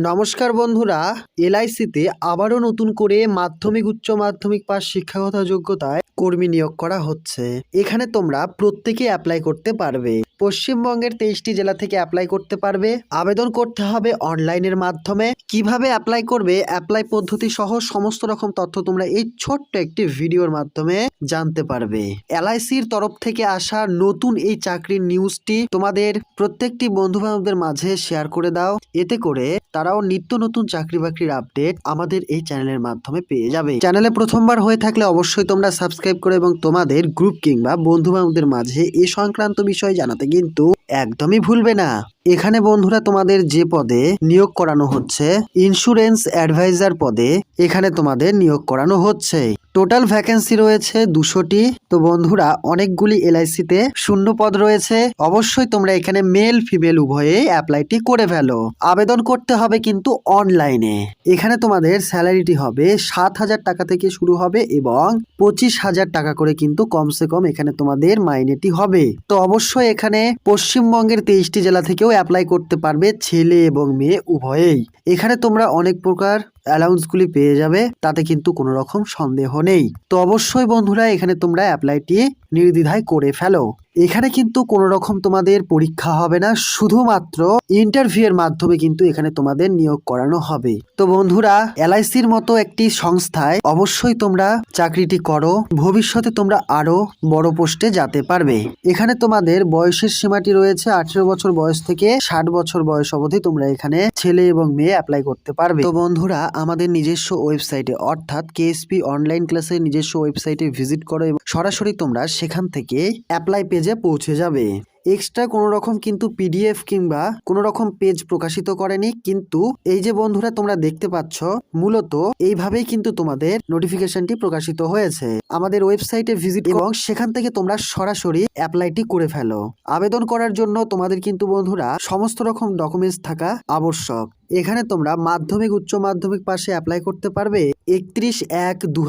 নমস্কার বন্ধুরা, এলআইসিতে আবারও নতুন করে মাধ্যমিক, উচ্চ মাধ্যমিক পাস শিক্ষাগত যোগ্যতায় কর্মী নিয়োগ করা হচ্ছে। এখানে তোমরা প্রত্যেকে অ্যাপ্লাই করতে পারবে। পশ্চিমবঙ্গের তেইশটি জেলা থেকে অ্যাপ্লাই করতে পারবে। আবেদন করতে হবে অনলাইনের মাধ্যমে। কীভাবে অ্যাপ্লাই করবে অ্যাপ্লাই পদ্ধতি সহ সমস্ত রকম তথ্য তোমরা এই ছোট্ট একটি ভিডিওর মাধ্যমে জানতে পারবে। এলআইসির তরফ থেকে আসা নতুন এই চাকরির নিউজটি তোমাদের প্রত্যেকটি বন্ধু বান্ধবদের মাঝে শেয়ার করে দাও। এতে করে তারাও নিত্য নতুন চাকরি বাকরির আপডেট আমাদের এই চ্যানেলের মাধ্যমে পেয়ে যাবে। চ্যানেলে প্রথমবার হয়ে থাকলে অবশ্যই তোমরা সাবস্ক্রাইব করে এবং তোমাদের গ্রুপ কিংবা বন্ধু বান্ধবদের মাঝে এ সংক্রান্ত বিষয় জানাতে কিন্তু একদমই ভুলবে না। এখানে বন্ধুরা তোমাদের যে পদে নিয়োগ করানো হচ্ছে ইন্স্যুরেন্স অ্যাডভাইজার পদে এখানে তোমাদের নিয়োগ করানো হচ্ছে। টোটাল ভ্যাকেন্সি রয়েছে দুশোটি। তো বন্ধুরা, অনেকগুলি এলআইসিতে শূন্য পদ রয়েছে। অবশ্যই তোমরা এখানে মেল ফিমেল উভয়ে অ্যাপ্লাইটি করে ফেলো। আবেদন করতে হবে কিন্তু অনলাইনে এখানে তোমাদের স্যালারিটি হবে সাত হাজার টাকা থেকে শুরু হবে এবং পঁচিশ হাজার টাকা করে কিন্তু কমসে কম এখানে তোমাদের মাইনেটি হবে। তো অবশ্যই এখানে পশ্চিমবঙ্গের তেইশটি জেলা থেকেও অ্যাপ্লাই করতে পারবে ছেলে এবং মেয়ে উভয়েই। এখানে তোমরা অনেক প্রকার অ্যালাউন্সগুলি পেয়ে যাবে, তাতে কিন্তু কোনো রকম সন্দেহ নেই। তো অবশ্যই বন্ধুরা, এখানে তোমরা অ্যাপ্লাইটি নির্দ্বিধায় করে ফেলো। এখানে কিন্তু কোনো রকম তোমাদের পরীক্ষা হবে না, শুধুমাত্র ইন্টারভিউ এর মাধ্যমে কিন্তু এখানে তোমাদের নিয়োগ করানো হবে। তো বন্ধুরা এলআইসির মতো একটি সংস্থায় অবশ্যই তোমরা চাকরিটি করো, ভবিষ্যতে তোমরা আরও বড় পোস্টে যেতে পারবে। এখানে তোমাদের বয়সের সীমাটি রয়েছে আঠেরো বছর বয়স থেকে ষাট বছর বয়স অবধি তোমরা এখানে ছেলে এবং মেয়ে অ্যাপ্লাই করতে পারবে। তো বন্ধুরা আমাদের নিজস্ব ওয়েবসাইটে, অর্থাৎ কেএসপি অনলাইন ক্লাসের নিজস্ব ওয়েবসাইটে ভিজিট করো এবং সরাসরি তোমরা সেখান থেকে অ্যাপ্লাই পেজে পৌঁছে যাবে। এক্সট্রা কোনো রকম কিন্তু পিডিএফ কিংবা কোনো রকম পেজ প্রকাশিত করেনি, কিন্তু এই যে বন্ধুরা তোমরা দেখতে পাচ্ছ, মূলত এইভাবেই কিন্তু তোমাদের নোটিফিকেশনটি প্রকাশিত হয়েছে। আমাদের ওয়েবসাইটে ভিজিট এবং সেখান থেকে তোমরা সরাসরি অ্যাপ্লাইটি করে ফেলো। আবেদন করার জন্য তোমাদের কিন্তু বন্ধুরা সমস্ত রকম ডকুমেন্টস থাকা আবশ্যক। এখানে তোমরা মাধ্যমিক, উচ্চ মাধ্যমিক পাশে অ্যাপ্লাই করতে পারবে। একত্রিশ এক দু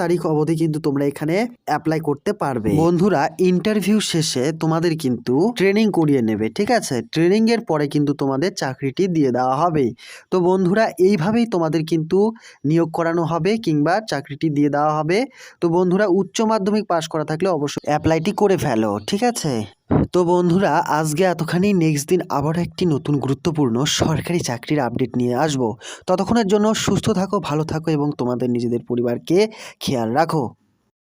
তারিখ অবধি কিন্তু তোমরা এখানে অ্যাপ্লাই করতে পারবে। বন্ধুরা ইন্টারভিউ শেষে তোমাদের কিন্তু ট্রেনিং করিয়ে নেবে, ঠিক আছে? ট্রেনিং এর পরে কিন্তু তোমাদের চাকরিটি দিয়ে দেওয়া হবে। তো বন্ধুরা, এইভাবেই তোমাদের কিন্তু নিয়োগ করানো হবে কিংবা চাকরিটি দিয়ে দেওয়া হবে। তো বন্ধুরা, উচ্চ মাধ্যমিক পাশ করা থাকলে অবশ্যই অ্যাপ্লাইটি করে ফেলো, ঠিক আছে? তো বন্ধুরা, আজকে এতখানি নেক্সট দিন আবার একটি নতুন গুরুত্বপূর্ণ সরকারি চাকরির আপডেট নিয়ে আসব। ততক্ষণের জন্য সুস্থ থাকো, ভালো থাকো এবং তোমাদের নিজেদের পরিবারকে খেয়াল রাখো।